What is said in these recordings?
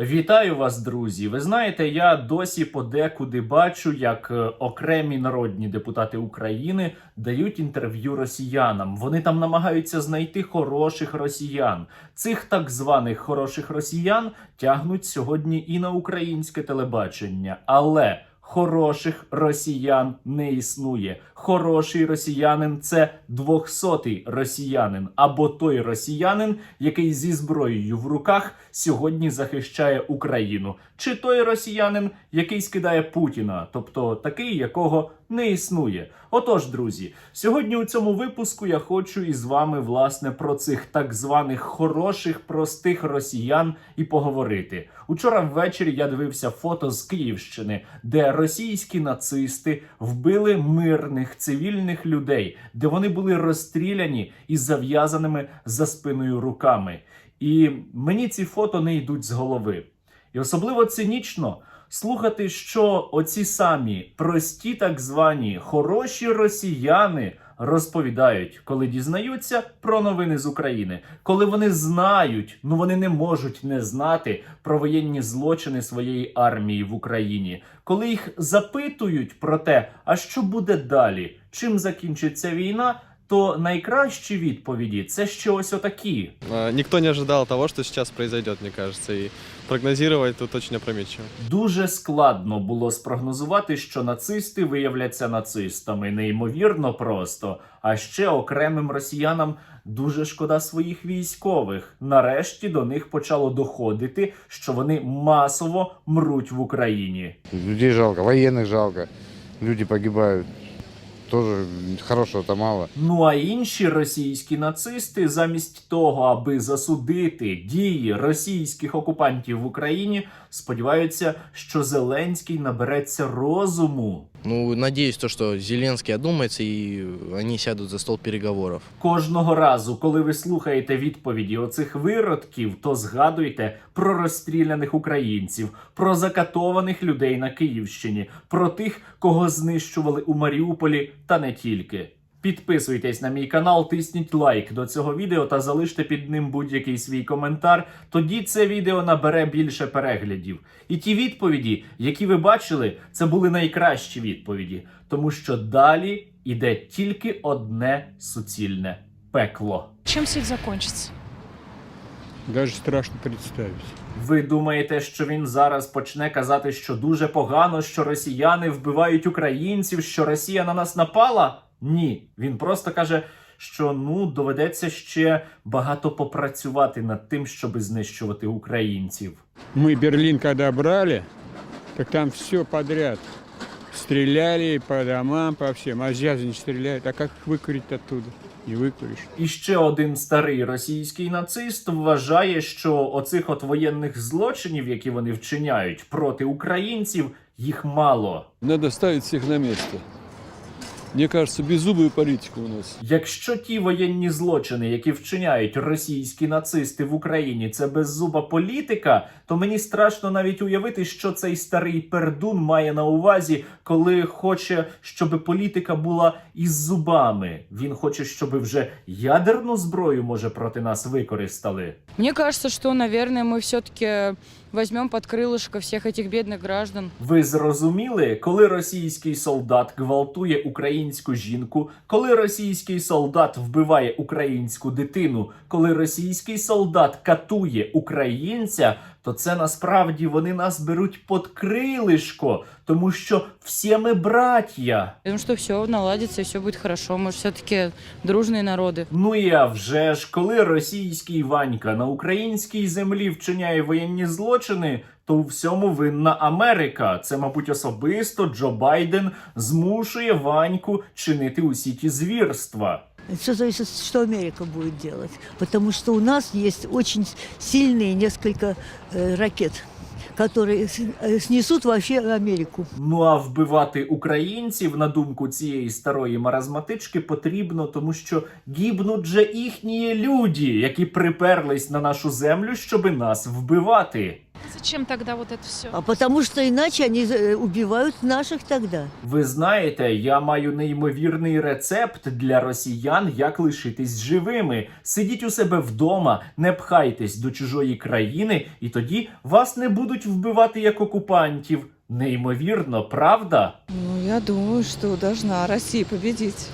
Вітаю вас, друзі! Ви знаєте, я досі подекуди бачу, як е, окремі народні депутати України дають інтерв'ю росіянам. Вони там намагаються знайти хороших росіян. Цих так званих хороших росіян тягнуть сьогодні і на українське телебачення. Але хороших росіян не існує. Хороший росіянин це двохсотий росіянин або той росіянин, який зі зброєю в руках сьогодні захищає Україну, чи той росіянин, який скидає Путіна, тобто такий, якого не існує. Отож, друзі, сьогодні у цьому випуску я хочу із вами власне про цих так званих хороших простих росіян і поговорити. Учора ввечері я дивився фото з Київщини, де російські нацисти вбили мирних цивільних людей, де вони були розстріляні із зав'язаними за спиною руками. І мені ці фото не йдуть з голови. І особливо цинічно слухати, що оці самі прості, так звані хороші росіяни розповідають, коли дізнаються про новини з України, коли вони знають, ну вони не можуть не знати про воєнні злочини своєї армії в Україні, коли їх запитують про те, а що буде далі, чим закінчиться війна. То найкращі відповіді це ще ось отакі. А, Никто не ожидал того, что сейчас произойдет, мне кажется, и прогнозировать тут очень опрометчиво. Дуже складно було спрогнозувати, що нацисти виявляться нацистами. Неймовірно просто. А ще окремим росіянам дуже шкода своїх військових. Нарешті до них почало доходити, що вони масово мруть в Україні. Людей жалко, военных жалко. Люди погибают. хорошого та мало. Ну а інші російські нацисти, замість того, аби засудити дії російських окупантів в Україні, сподіваються, що Зеленський набереться розуму. Ну, надіюсь, то, що Зеленський одумається і вони сядуть за стол переговоров. Кожного разу, коли ви слухаєте відповіді оцих виродків, то згадуйте про розстріляних українців, про закатованих людей на Київщині, про тих, кого знищували у Маріуполі, та не тільки. Підписуйтесь на мій канал, тисніть лайк до цього відео та залиште під ним будь-який свій коментар. Тоді це відео набере більше переглядів. І ті відповіді, які ви бачили, це були найкращі відповіді, тому що далі іде тільки одне суцільне пекло. Чем свет закончится? Даже страшно представить. Ви думаєте, що він зараз почне казати, що дуже погано, що росіяни вбивають українців, що Росія на нас напала? Ні, він просто каже, що ну доведеться ще багато попрацювати над тим, щоб знищувати українців. Мы Берлин когда брали, так там все подряд. Стреляли по домам, по всем. А сейчас не стреляют. А как их выкурить оттуда? Не выкуришь. І ще один старий російський нацист вважає, що оцих от воєнних злочинів, які вони вчиняють проти українців, їх мало. Надо ставить всех на место. Мне кажется, беззубая политика у нас. Якщо ті воєнні злочини, які вчиняють російські нацисти в Україні, це беззуба політика, то мені страшно навіть уявити, що цей старий пердун має на увазі, коли хоче, щоб політика була із зубами. Він хоче, щоб вже ядерну зброю може проти нас використали. Мне кажется, что, наверное, мы все-таки возьмем под крылышко всех этих бедных граждан. Ви зрозуміли, коли російський солдат гвалтує українську жінку, коли російський солдат вбиває українську дитину, коли російський солдат катує українця, то це насправді вони нас беруть під крилишко, тому що всі ми браття. Я думаю, что все наладится и все будет хорошо. Мы все-таки дружные народы. Ну і а вже ж, коли російський Ванька на українській землі вчиняє воєнні злочини, то у всьому винна Америка. Це, мабуть, особисто Джо Байден змушує Ваньку чинити усі ті звірства. Все зависит, что Америка будет делать. Потому что у нас есть очень сильные несколько э, ракет, которые с- э, снесут вообще Америку. Ну а вбивати українців, на думку цієї старої маразматички, потрібно, тому що гібнуть же їхні люди, які приперлись на нашу землю, щоби нас вбивати. Зачем тогда вот это все? А потому что иначе они э, убивают наших тогда. Ви знаєте, я маю неймовірний рецепт для росіян, як лишитись живими. Сидіть у себе вдома, не пхайтесь до чужої країни, і тоді вас не будуть вбивати як окупантів. Неймовірно, правда? Ну, я думаю, что должна Россия победить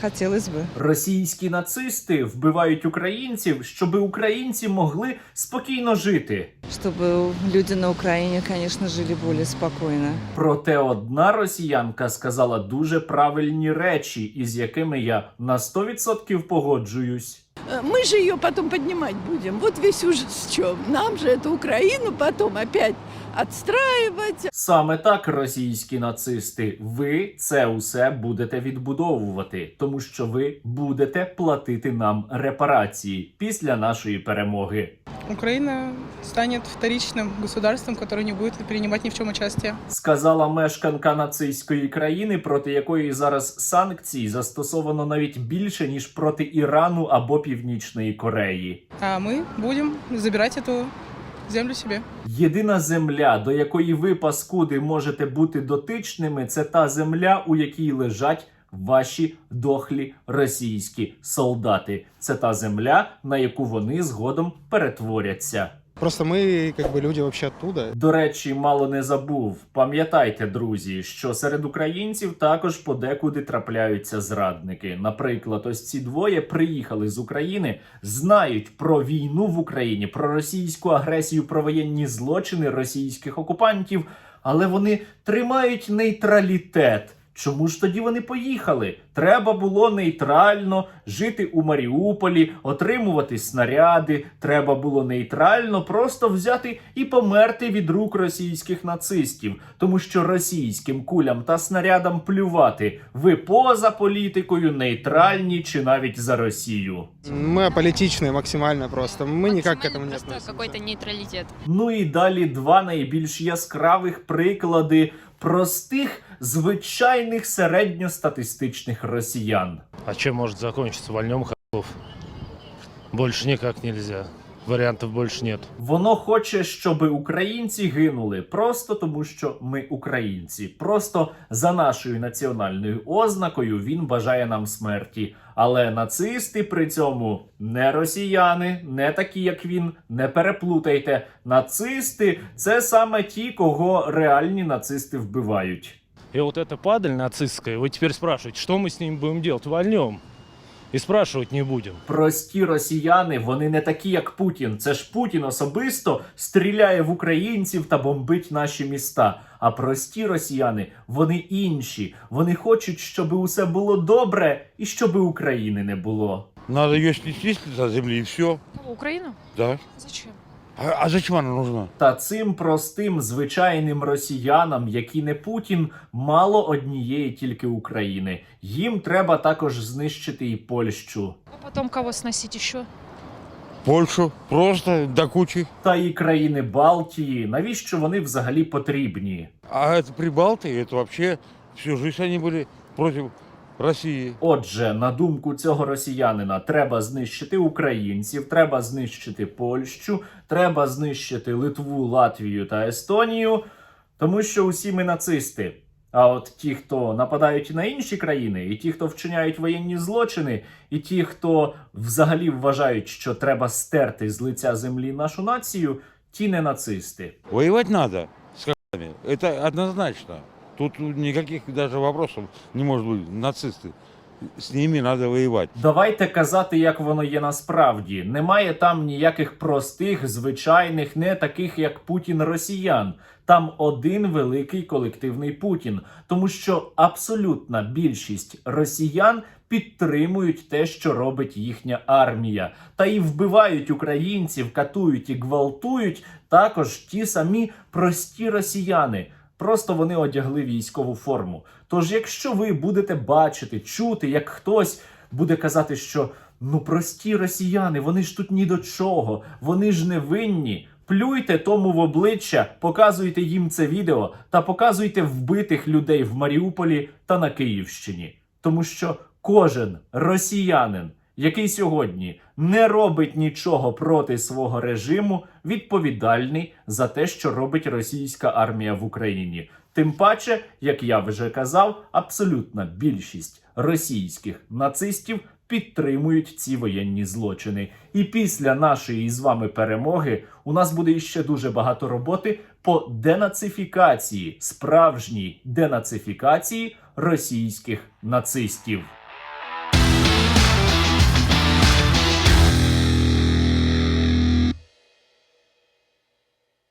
Хотелось бы. Російські нацисти вбивають українців, щоби українці могли спокійно жити. Чтобы люди на Украине, конечно, жили более спокойно. Проте одна росіянка сказала дуже правильні речі, із якими я на 100% погоджуюсь. Мы же ее потом поднимать будем. Вот весь ужас в чем. Нам же эту Украину потом опять отстраивать. Саме так, російські нацисти, ви це усе будете відбудовувати, тому що ви будете платити нам репарації після нашої перемоги. Украина станет вторичным государством, которое не будет принимать ни в чем участие. Сказала мешканка нацистської країни, проти якої зараз санкцій застосовано навіть більше ніж проти Ірану або Північної Кореї. А мы будем забирать эту землю собі. Єдина земля, до якої ви, паскуди, можете бути дотичними, це та земля, у якій лежать ваші дохлі російські солдати. Це та земля, на яку вони згодом перетворяться. Просто мы, как бы, люди вообще оттуда. До речі, мало не забув. Пам'ятайте, друзі, що серед українців також подекуди трапляються зрадники. Наприклад, ось ці двоє приїхали з України, знають про війну в Україні, про російську агресію, про воєнні злочини російських окупантів, але вони тримають нейтралітет. Чому ж тоді вони поїхали? Треба було нейтрально жити у Маріуполі, отримувати снаряди. Треба було нейтрально просто взяти і померти від рук російських нацистів, тому що російським кулям та снарядам плювати. Ви поза політикою, нейтральні чи навіть за Росію. Мы аполитичные максимально просто. Мы никак к этому не Просто относимся. какой-то нейтралитет. Ну і далі два найбільш яскравих приклади простих звичайних середньостатистичних росіян. А чем может закончиться? Вольнем ходов. Больше никак нельзя. Вариантов больше нет. Воно хоче, щоб українці гинули просто тому, що ми українці. Просто за нашою національною ознакою він бажає нам смерті. Але нацисти при цьому не росіяни, не такі, як він. Не переплутайте. Нацисти це саме ті, кого реальні нацисти вбивають. И вот эта падаль нацистская, вы теперь спрашиваете, что мы с ним будем делать? Вольнем. И спрашивать не будем. Прості росіяни, вони не такі, як Путін. Це ж Путін особисто стріляє в українців та бомбить наші міста. А прості росіяни, вони інші. Вони хочуть, щоб усе було добре і щоб України не було. Надо ее снести с лица земли и все. Кого, Украину? Да. Зачем? А, а зачем она нужна? Та цим простим звичайним росіянам, які не Путін, мало однієї тільки України. Їм треба також знищити і Польщу. А потом кого сносить еще? Польшу. Просто до кучи. Та і країни Балтії. Навіщо вони взагалі потрібні? А это Прибалты, это вообще всю жизнь они были против России. Отже, на думку цього росіянина, треба знищити українців, треба знищити Польщу, треба знищити Литву, Латвію та Естонію, тому що усі ми нацисти. А от ті, хто нападають на інші країни, і ті, хто вчиняють воєнні злочини, і ті, хто взагалі вважають, що треба стерти з лиця землі нашу націю, ті не нацисти. Воевать надо с х**ами. Это однозначно. Тут никаких даже вопросов не может быть. Нацисты. С ними надо воевать. Давайте казати, як воно є насправді. Немає там ніяких простих, звичайних, не таких як Путін росіян. Там один великий колективний Путін, тому що абсолютна більшість росіян підтримують те, що робить їхня армія, та і вбивають українців, катують і гвалтують також ті самі прості росіяни. Просто вони одягли військову форму. Тож, якщо ви будете бачити, чути, як хтось буде казати, що ну прості росіяни, вони ж тут ні до чого, вони ж не винні. Плюйте тому в обличчя, показуйте їм це відео та показуйте вбитих людей в Маріуполі та на Київщині. Тому що кожен росіянин, який сьогодні не робить нічого проти свого режиму, відповідальний за те, що робить російська армія в Україні. Тим паче, як я вже казав, абсолютна більшість російських нацистів підтримують ці воєнні злочини. І після нашої з вами перемоги у нас буде іще дуже багато роботи по денацифікації, справжній денацифікації російських нацистів.